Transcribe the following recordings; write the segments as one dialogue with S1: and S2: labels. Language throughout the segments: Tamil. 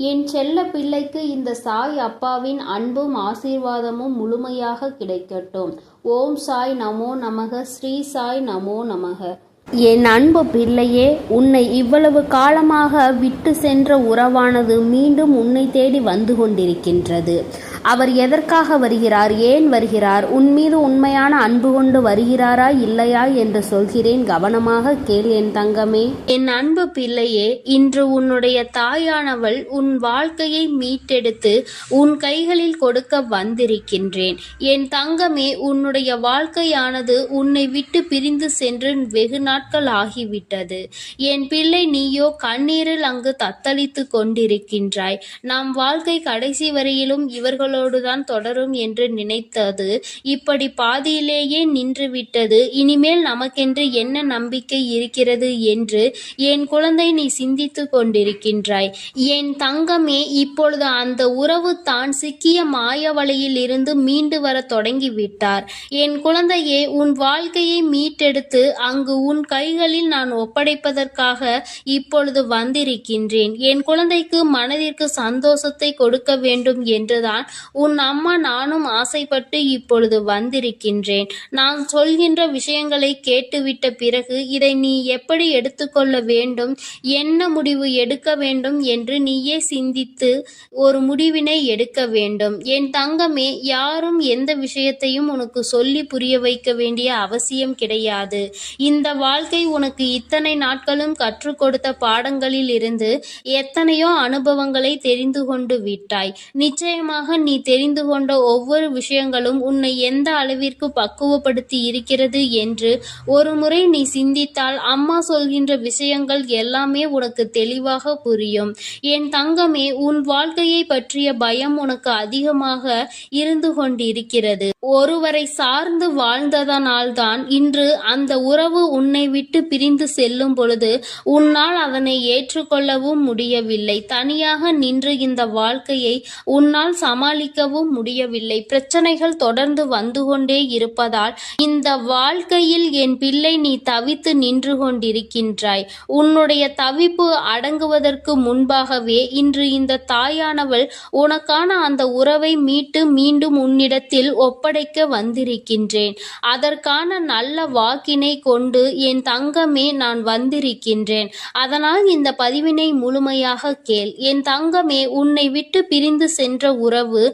S1: என் செல்ல பிள்ளைக்கு இந்த சாய் அப்பாவின் அன்பும் ஆசீர்வாதமும் முழுமையாக கிடைக்கட்டும். ஓம் சாய் நமோ நமக ஸ்ரீ சாய் நமோ நமக. என் அன்பு பிள்ளையே உன்னை இவ்வளவு காலமாக விட்டு சென்ற உறவானது மீண்டும் உன்னை தேடி வந்து கொண்டிருக்கின்றது. அவர் எதற்காக வருகிறார்? ஏன் வருகிறார்? உன் மீது உண்மையான அன்பு கொண்டு வருகிறாரா? இல்லையா என்று சொல்கிறேன். கவனமாக கேள் என் தங்கமே. என் அன்பு பிள்ளையே இன்று உன்னுடைய தாயானவள் உன் வாழ்க்கையை மீட்டெடுத்து உன் கைகளில் கொடுக்க வந்திருக்கின்றேன். என் தங்கமே உன்னுடைய வாழ்க்கையானது உன்னை விட்டு பிரிந்து சென்று வெகு நாட்கள் ஆகிவிட்டது. என் பிள்ளை நீயோ கண்ணீரில் அங்கு தத்தளித்து கொண்டிருக்கின்றாய். நம் வாழ்க்கை கடைசி வரையிலும் இவர்களோடுதான் தொடரும் என்று நினைத்தது. இப்படி பாதியிலேயே நின்றுவிட்டது. இனிமேல் நமக்கென்று என்ன நம்பிக்கை இருக்கிறது என்று என் குழந்தை நீ சிந்தித்து கொண்டிருக்கின்றாய். என் தங்கமே இப்பொழுது அந்த உறவு தான் சிக்கிய மாயவலையில் இருந்து மீண்டு வர தொடங்கிவிட்டார். என் குழந்தையே உன் வாழ்க்கையை மீட்டெடுத்து அங்கு உன் கைகளில் நான் ஒப்படைப்பதற்காக இப்பொழுது வந்திருக்கின்றேன். என் குழந்தைக்கு மனதிற்கு சந்தோஷத்தை கொடுக்க வேண்டும் என்றுதான் உன் அம்மா நானும் ஆசைப்பட்டு இப்பொழுது வந்திருக்கின்றேன். நான் சொல்கின்ற விஷயங்களை கேட்டுவிட்ட பிறகு இதை நீ எப்படி எடுத்துக்கொள்ள வேண்டும் என்ன முடிவு எடுக்க வேண்டும் என்று நீயே சிந்தித்து ஒரு முடிவினை எடுக்க வேண்டும். என் தங்கமே யாரும் எந்த விஷயத்தையும் உனக்கு சொல்லி புரிய வைக்க வேண்டிய அவசியம் கிடையாது. இந்த வாழ்க்கை உனக்கு இத்தனை நாட்களும் கற்றுக் கொடுத்த பாடங்களில் இருந்து எத்தனையோ அனுபவங்களை தெரிந்து கொண்டு விட்டாய். நிச்சயமாக நீ நீ தெரிந்து கொண்ட ஒவ்வொரு விஷயங்களும் உன்னை எந்த அளவிற்கு பக்குவப்படுத்தி இருக்கிறது என்று ஒருமுறை நீ சிந்தித்தால் அம்மா சொல்கின்ற விஷயங்கள் எல்லாமே உனக்கு தெளிவாக புரியும். என் தங்கமே உன் வாழ்க்கையை பற்றிய பயம் உனக்கு அதிகமாக இருந்து கொண்டிருக்கிறது. ஒருவரை சார்ந்து வாழ்ந்ததனால்தான் இன்று அந்த உறவு உன்னை விட்டு பிரிந்து செல்லும் பொழுது உன்னால் அதனை ஏற்றுக்கொள்ளவும் முடியவில்லை. தனியாக நின்று இந்த வாழ்க்கையை உன்னால் சமாளி சமாளிக்கவும் முடியவில்லை. பிரச்சனைகள் தொடர்ந்து வந்து கொண்டே இருப்பதால் இந்த வாழ்க்கையில் என் பிள்ளை நீ தவித்து நின்று கொண்டிருக்கின்றாய். உன்னுடைய தவிப்பு அடங்குவதற்கு முன்பாகவே இன்று இந்த தாயானவள் உனக்கான அந்த உறவை மீட்டு மீண்டும் உன்னிடத்தில் ஒப்படைக்க வந்திருக்கின்றேன். அதற்கான நல்ல வாக்கினை கொண்டு என் தங்கமே நான் வந்திருக்கின்றேன். அதனால் இந்த பதிவினை முழுமையாக கேள். என் தங்கமே உன்னை விட்டு பிரிந்து சென்ற உறவு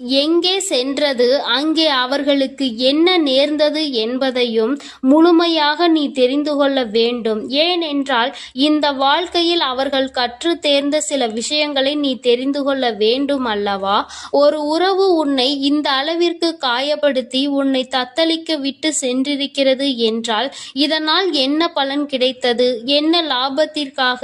S1: எங்கே சென்றது? அங்கே அவர்களுக்கு என்ன நேர்ந்தது என்பதையும் முழுமையாக நீ தெரிந்து கொள்ள வேண்டும். ஏனென்றால் இந்த வாழ்க்கையில் அவர்கள் கற்று தேர்ந்த சில விஷயங்களை நீ தெரிந்து கொள்ள வேண்டும் அல்லவா? ஒரு உறவு உன்னை இந்த அளவிற்கு காயப்படுத்தி உன்னை தத்தளிக்க விட்டு சென்றிருக்கிறது என்றால் இதனால் என்ன பலன் கிடைத்தது? என்ன லாபத்திற்காக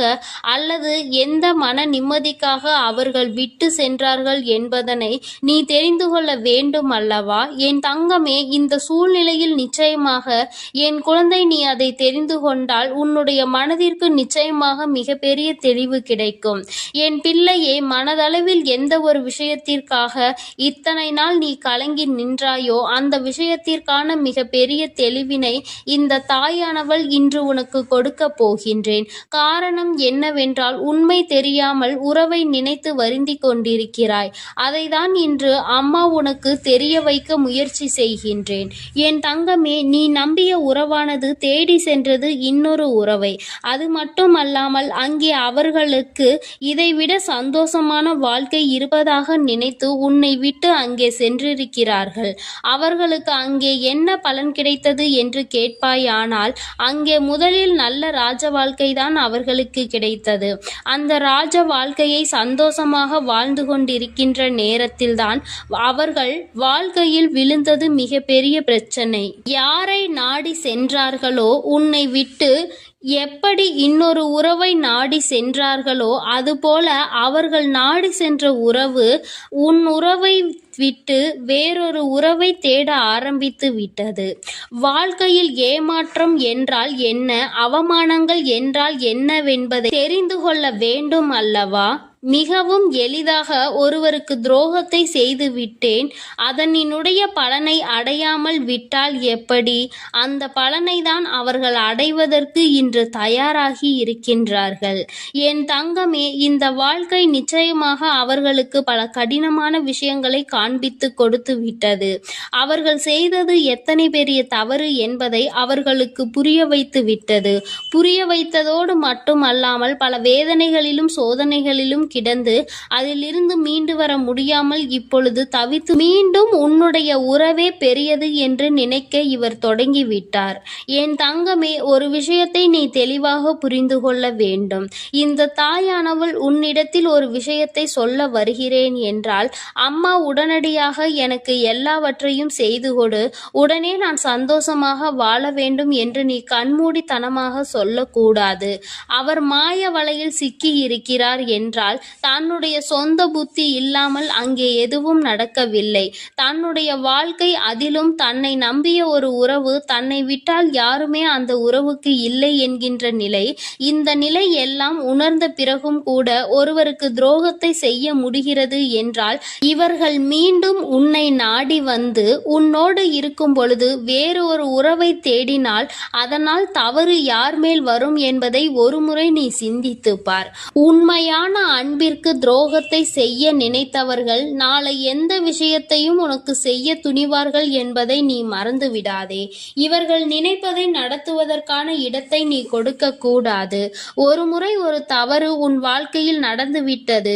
S1: அல்லது எந்த மன நிம்மதிக்காக அவர்கள் விட்டு சென்றார்கள் என்பதனை நீ தெரிந்து கொள்ள வேண்டும் அல்லவா என் தங்கமே இந்த சூழ்நிலையில் நிச்சயமாக என் குழந்தை நீ அதை தெரிந்து கொண்டால் உன்னுடைய மனதிற்கு நிச்சயமாக மிகப்பெரிய தெளிவு கிடைக்கும். என் பிள்ளையே மனதளவில் எந்த ஒரு விஷயத்திற்காக இத்தனை நாள் நீ கலங்கி நின்றாயோ அந்த விஷயத்திற்கான மிகப்பெரிய தெளிவினை இந்த தாயானவள் இன்று உனக்கு கொடுக்க போகின்றேன். காரணம் என்னவென்றால் உண்மை தெரியாமல் உறவை நினைத்து வருந்தி கொண்டிருக்கிறாய். அதைதான் இன்று அம்மா உனக்கு தெரிய வைக்க முயற்சி செய்கின்றேன். என் தங்கமே நீ நம்பிய உறவானது தேடி சென்றது இன்னொரு உறவை. அது மட்டுமல்லாமல் அங்கே அவர்களுக்கு இதைவிட சந்தோஷமான வாழ்க்கை இருப்பதாக நினைத்து உன்னை விட்டு அங்கே சென்றிருக்கிறார்கள். அவர்களுக்கு அங்கே என்ன பலன் கிடைத்தது என்று கேட்பாயானால் அங்கே முதலில் நல்ல ராஜ வாழ்க்கை தான் அவர்களுக்கு கிடைத்தது. அந்த ராஜ வாழ்க்கையை சந்தோஷமாக வாழ்ந்து கொண்டிருக்கின்ற நேரத்தில்தான் அவர்கள் வாழ்க்கையில் விழுந்தது மிகப்பெரிய பிரச்சனை. யாரை நாடி சென்றார்களோ உன்னை விட்டு எப்படி இன்னொரு உறவை நாடி சென்றார்களோ அதுபோல அவர்கள் நாடி சென்ற உறவு உன் உறவை விட்டு வேறொரு உறவை தேட ஆரம்பித்து விட்டது. வாழ்க்கையில் ஏமாற்றம் என்றால் என்ன? அவமானங்கள் என்றால் என்னவென்பதை தெரிந்து கொள்ள வேண்டும் அல்லவா? மிகவும் எளிதாக ஒருவருக்கு துரோகத்தை செய்து விட்டேன். அதனினுடைய பலனை அடையாமல் விட்டால் எப்படி? அந்த பலனை தான் அவர்கள் அடைவதற்கு இன்று தயாராகி இருக்கின்றார்கள். என் தங்கமே இந்த வாழ்க்கை நிச்சயமாக அவர்களுக்கு பல கடினமான விஷயங்களை காண்பித்து கொடுத்து விட்டது. அவர்கள் செய்தது எத்தனை பெரிய தவறு என்பதை அவர்களுக்கு புரிய வைத்து விட்டது. புரிய வைத்ததோடு மட்டுமல்லாமல் பல வேதனைகளிலும் சோதனைகளிலும் கிடந்து அதிலிருந்து மீண்டு வர முடியாமல் இப்பொழுது தவித்து மீண்டும் உன்னுடைய உறவே பெரியது என்று நினைக்க இவர் தொடங்கிவிட்டார். என் தங்கமே ஒரு விஷயத்தை நீ தெளிவாக புரிந்து கொள்ள வேண்டும். இந்த தாயானவள் உன்னிடத்தில் ஒரு விஷயத்தை சொல்ல வருகிறேன் என்றால் அம்மா உடனடியாக எனக்கு எல்லாவற்றையும் செய்து கொடு. உடனே நான் சந்தோஷமாக வாழ வேண்டும் என்று நீ கண்மூடித்தனமாக சொல்லக்கூடாது. அவர் மாய வலையில் சிக்கி இருக்கிறார் என்றால் தன்னுடைய சொந்த புத்தி இல்லாமல் அங்கே எதுவும் நடக்கவில்லை. தன்னுடைய வாழ்க்கை அதிலும் தன்னை நம்பிய ஒரு உறவு தன்னை விட்டால் யாருமே அந்த உறவுக்கு இல்லை என்கின்ற நிலை. இந்த நிலை எல்லாம் உணர்ந்த பிறகும் கூட ஒருவருக்கு துரோகத்தை செய்ய முடிகிறது என்றால் இவர்கள் மீண்டும் உன்னை நாடி வந்து உன்னோடு இருக்கும் பொழுது வேறு ஒரு உறவை தேடினால் அதனால் தவறு யார் மேல் வரும் என்பதை ஒருமுறை நீ சிந்தித்து பார். உண்மையான அன்பிற்கு துரோகத்தை செய்ய நினைத்தவர்கள் நாளை எந்த விஷயத்தையும் உனக்கு செய்ய துணிவார்கள் என்பதை நீ மறந்து விடாதே. இவர்கள் நினைப்பதை நடத்துவதற்கான இடத்தை நீ கொடுக்க கூடாது. ஒரு முறை ஒரு தவறு உன் வாழ்க்கையில் நடந்துவிட்டது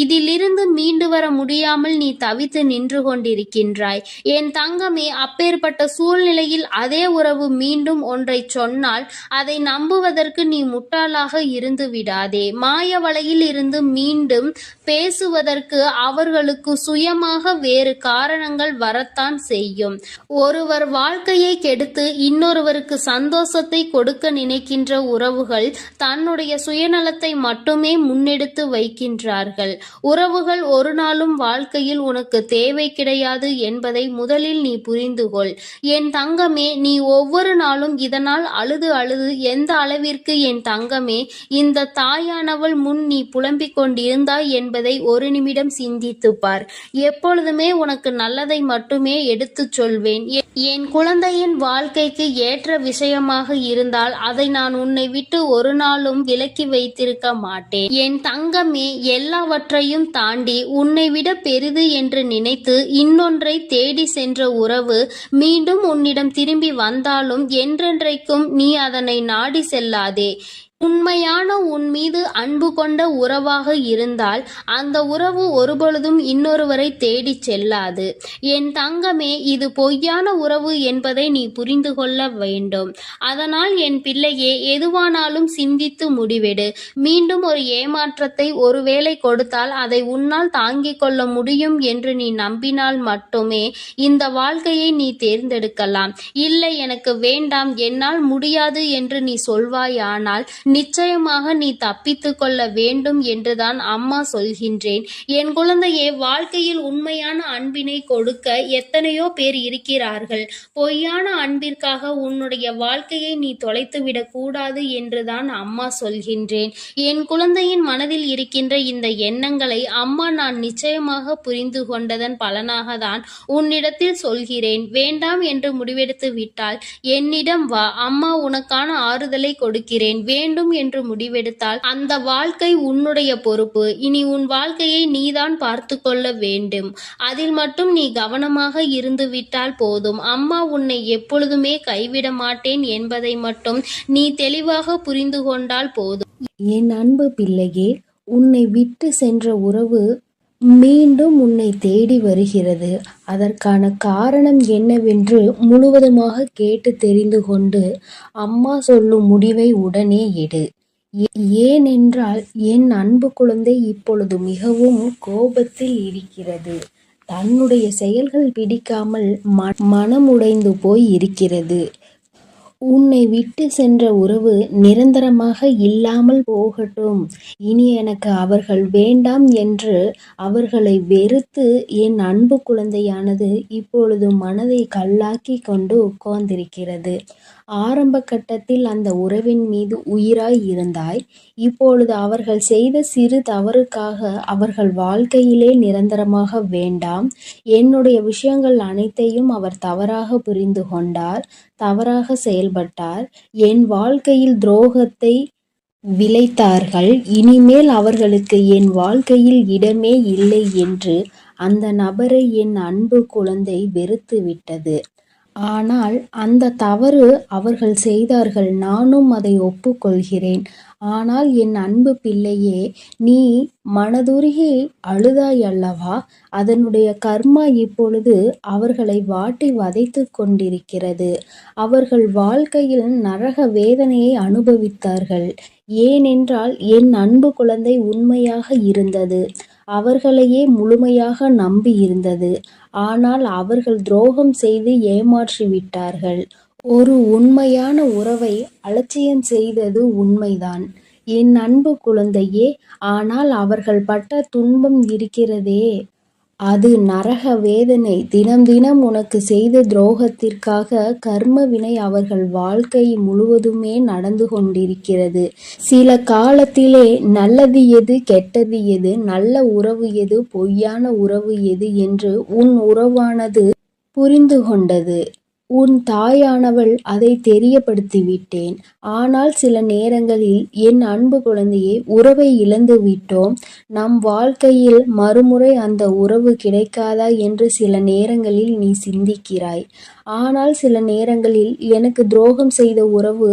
S1: இதிலிருந்து மீண்டு வர முடியாமல் நீ தவித்து நின்று கொண்டிருக்கின்றாய். என் தங்கமே அப்பேற்பட்ட சூழ்நிலையில் அதே உறவு மீண்டும் ஒன்றை சொன்னால் அதை நம்புவதற்கு நீ முட்டாளாக இருந்து விடாதே. மாய வலையில் இருந்து மீண்டும் பேசுவதற்கு அவர்களுக்கு சுயமாக வேறு காரணங்கள் வரத்தான் செய்யும். ஒருவர் வாழ்க்கையை கெடுத்து இன்னொருவருக்கு சந்தோஷத்தை கொடுக்க நினைக்கின்ற உறவுகள் தன்னுடைய சுயநலத்தை மட்டுமே முன்னெடுத்து வைக்கின்றார்கள். உறவுகள் ஒரு நாளும் வாழ்க்கையில் உனக்கு தேவை கிடையாது என்பதை முதலில் நீ புரிந்து கொள். என் தங்கமே நீ ஒவ்வொரு நாளும் இதனால் அழுது அழுது எந்த அளவிற்கு என் தங்கமே இந்த தாயானவள் முன் நீ புலம்பிக் கொண்டிருந்தாய் என்பதை ஒரு நிமிடம் சிந்தித்து பார் எப்பொழுதுமே உனக்கு நல்லதை மட்டுமே எடுத்துச் சொல்வேன். என் குழந்தையின் வாழ்க்கைக்கு ஏற்ற விஷயமாக இருந்தால் அதை நான் உன்னை விட்டு ஒரு நாளும் விலக்கி வைத்திருக்க மாட்டேன். என் தங்கமே எல்லாவற்றையும் தாண்டி உன்னை விட பெரிது என்று நினைத்து இன்னொன்றை தேடி சென்ற உறவு மீண்டும் உன்னிடம் திரும்பி வந்தாலும் என்றென்றைக்கும் நீ அதனை நாடி செல்லாதே. உண்மையான உன் மீது அன்பு கொண்ட உறவாக இருந்தால் அந்த உறவு ஒருபொழுதும் இன்னொருவரை தேடிச் செல்லாது. என் தங்கமே இது பொய்யான உறவு என்பதை நீ புரிந்து கொள்ள வேண்டும். அதனால் என் பிள்ளையே எதுவானாலும் சிந்தித்து முடிவெடு. மீண்டும் ஒரு ஏமாற்றத்தை ஒருவேளை கொடுத்தால் அதை உன்னால் தாங்கிக் கொள்ள முடியும் என்று நீ நம்பினால் மட்டுமே இந்த வாழ்க்கையை நீ தேர்ந்தெடுக்கலாம். இல்லை எனக்கு வேண்டாம் என்னால் முடியாது என்று நீ சொல்வாயானால் நிச்சயமாக நீ தப்பித்து கொள்ள வேண்டும் என்றுதான் அம்மா சொல்கின்றேன். என் குழந்தையே வாழ்க்கையில் உண்மையான அன்பினை கொடுக்க எத்தனையோ பேர் இருக்கிறார்கள். பொய்யான அன்பிற்காக உன்னுடைய வாழ்க்கையை நீ தொலைத்துவிடக் கூடாது என்றுதான் அம்மா சொல்கின்றேன். என் குழந்தையின் மனதில் இருக்கின்ற இந்த எண்ணங்களை அம்மா நான் நிச்சயமாக புரிந்து கொண்டதன் பலனாக தான் உன்னிடத்தில் சொல்கிறேன். வேண்டாம் என்று முடிவெடுத்து விட்டால் என்னிடம் வா அம்மா உனக்கான ஆறுதலை கொடுக்கிறேன். வேண்டும் என்று முடிவெடுத்தால் அந்த வாழ்க்கை உன்னுடைய பொறுப்பு. இனி உன் வாழ்க்கையை நீதான் பார்த்து கொள்ள வேண்டும். அதில் மட்டும் நீ கவனமாக இருந்து விட்டால் போதும். அம்மா உன்னை எப்பொழுதுமே கைவிட மாட்டேன் என்பதை மட்டும் நீ தெளிவாக புரிந்து கொண்டால் போதும்.
S2: என் அன்பு பிள்ளையே உன்னை விட்டு சென்ற உறவு மீண்டும் உன்னை தேடி வருகிறது. அதற்கான காரணம் என்னவென்று முழுவதுமாக கேட்டு தெரிந்து கொண்டு அம்மா சொல்லும் முடிவை உடனே எடு. ஏ- ஏனென்றால் என் அன்பு குழந்தை இப்பொழுது மிகவும் கோபத்தில் இருக்கிறது. தன்னுடைய செயல்கள் பிடிக்காமல் ம- மனமுடைந்து போய் இருக்கிறது. உன்னை விட்டு சென்ற உறவு நிரந்தரமாக இல்லாமல் போகட்டும். இனி எனக்கு அவர்கள் வேண்டாம் என்று அவர்களை வெறுத்து என் அன்பு குழந்தையானது இப்பொழுது மனதை கல்லாக்கி கொண்டு உட்கார்ந்திருக்கிறது. ஆரம்ப கட்டத்தில் அந்த உறவின் மீது உயிராய் இருந்தாய். இப்பொழுது அவர்கள் செய்த சிறு தவறுக்காக அவர்கள் வாழ்க்கையிலே நிரந்தரமாக வேண்டாம். என்னுடைய விஷயங்கள் அனைத்தையும் அவர் தவறாக புரிந்து கொண்டார் தவறாக செயல்பட்டார். என் வாழ்க்கையில் துரோகத்தை விளைத்தார்கள். இனிமேல் அவர்களுக்கு என் வாழ்க்கையில் இடமே இல்லை என்று அந்த நபரை என் அன்பு குழந்தை வெறுத்து விட்டது ஆனால் அந்த தவறு அவர்கள் செய்தார்கள் நானும் அதை ஒப்புக்கொள்கிறேன். ஆனால் என் அன்பு பிள்ளையே நீ மனதுருகி அழுதாய் அல்லவா? அதனுடைய கர்மா இப்பொழுது அவர்களை வாட்டி வதைத்து கொண்டிருக்கிறது. அவர்கள் வாழ்க்கையில் நரக வேதனையை அனுபவித்தார்கள். ஏனென்றால் என் அன்பு குழந்தை உண்மையாக இருந்தது. அவர்களையே முழுமையாக நம்பி இருந்தது. ஆனால் அவர்கள் துரோகம் செய்து ஏமாற்றி விட்டார்கள். ஒரு உண்மையான உறவை அலட்சியம் செய்தது உண்மைதான். என் அன்பு குழந்தையே ஆனால் அவர்கள் பட்ட துன்பம் இருக்கிறதே. அது நரக வேதனை. தினம் தினம் உனக்கு செய்த துரோகத்திற்காக கர்ம வினை அவர்கள் வாழ்க்கை முழுவதுமே நடந்து கொண்டிருக்கிறது. சில காலத்திலே நல்லது எது கெட்டது எது நல்ல உறவு எது பொய்யான உறவு எது என்று உன் உறவானது புரிந்து கொண்டது. உன் தாயானவள் அதை தெரியப்படுத்திவிட்டேன். ஆனால் சில நேரங்களில் என் அன்பு குழந்தையே உறவை இழந்து விட்டோம். நம் வாழ்க்கையில் மறுமுறை அந்த உறவு கிடைக்காதா என்று சில நேரங்களில் நீ சிந்திக்கிறாய். ஆனால் சில நேரங்களில் எனக்கு துரோகம் செய்த உறவு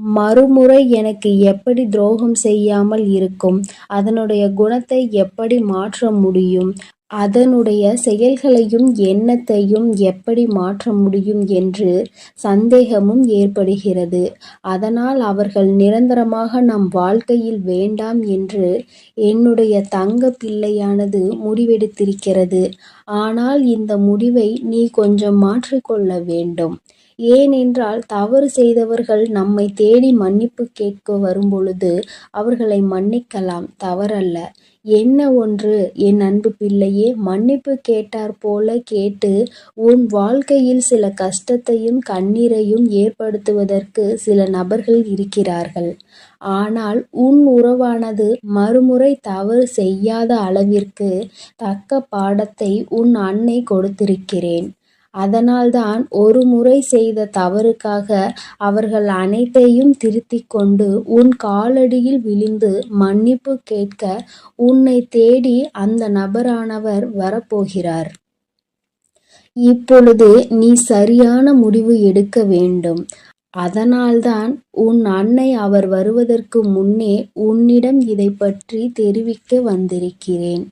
S2: மறுமுறை எனக்கு எப்படி துரோகம் செய்யாமல் இருக்கும்? அதனுடைய குணத்தை எப்படி மாற்ற முடியும்? அதனுடைய செயல்களையும் எண்ணத்தையும் எப்படி மாற்ற முடியும் என்று சந்தேகமும் ஏற்படுகிறது. அதனால் அவர்கள் நிரந்தரமாக நம் வாழ்க்கையில் வேண்டாம் என்று என்னுடைய தங்க பிள்ளையானது முடிவெடுத்திருக்கிறது. ஆனால் இந்த முடிவை நீ கொஞ்சம் மாற்றிக்கொள்ள வேண்டும். ஏனென்றால் தவறு செய்தவர்கள் நம்மை தேடி மன்னிப்பு கேட்க வரும்பொழுது அவர்களை மன்னிக்கலாம் தவறல்ல. என்ன ஒன்று? என் அன்பு பிள்ளையே மன்னிப்பு கேட்டார் போல கேட்டு உன் வாழ்க்கையில் சில கஷ்டத்தையும் கண்ணீரையும் ஏற்படுத்துவதற்கு சில நபர்கள் இருக்கிறார்கள். ஆனால் உன் உறவானது மறுமுறை தவறு செய்யாத அளவிற்கு தக்க பாடத்தை உன் அன்னை கொடுத்திருக்கிறேன். அதனால்தான் ஒரு முறை செய்த தவறுக்காக அவர்கள் அனைத்தையும் திருத்திக் கொண்டு உன் காலடியில் விழுந்து மன்னிப்பு கேட்க உன்னை தேடி அந்த நபரானவர் வரப்போகிறார். இப்பொழுது நீ சரியான முடிவு எடுக்க வேண்டும். அதனால்தான் உன் அன்னை அவர் வருவதற்கு முன்னே உன்னிடம் இதை பற்றி தெரிவிக்க வந்திருக்கிறேன்.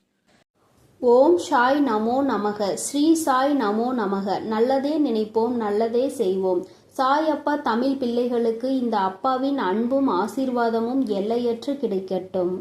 S1: ஓம் சாய் நமோ நமக. ஸ்ரீ சாய் நமோ நமக. நல்லதே நினைப்போம் நல்லதே செய்வோம். சாய் அப்பா தமிழ் பிள்ளைகளுக்கு இந்த அப்பாவின் அன்பும் ஆசீர்வாதமும் எல்லையற்று கிடைக்கட்டும்.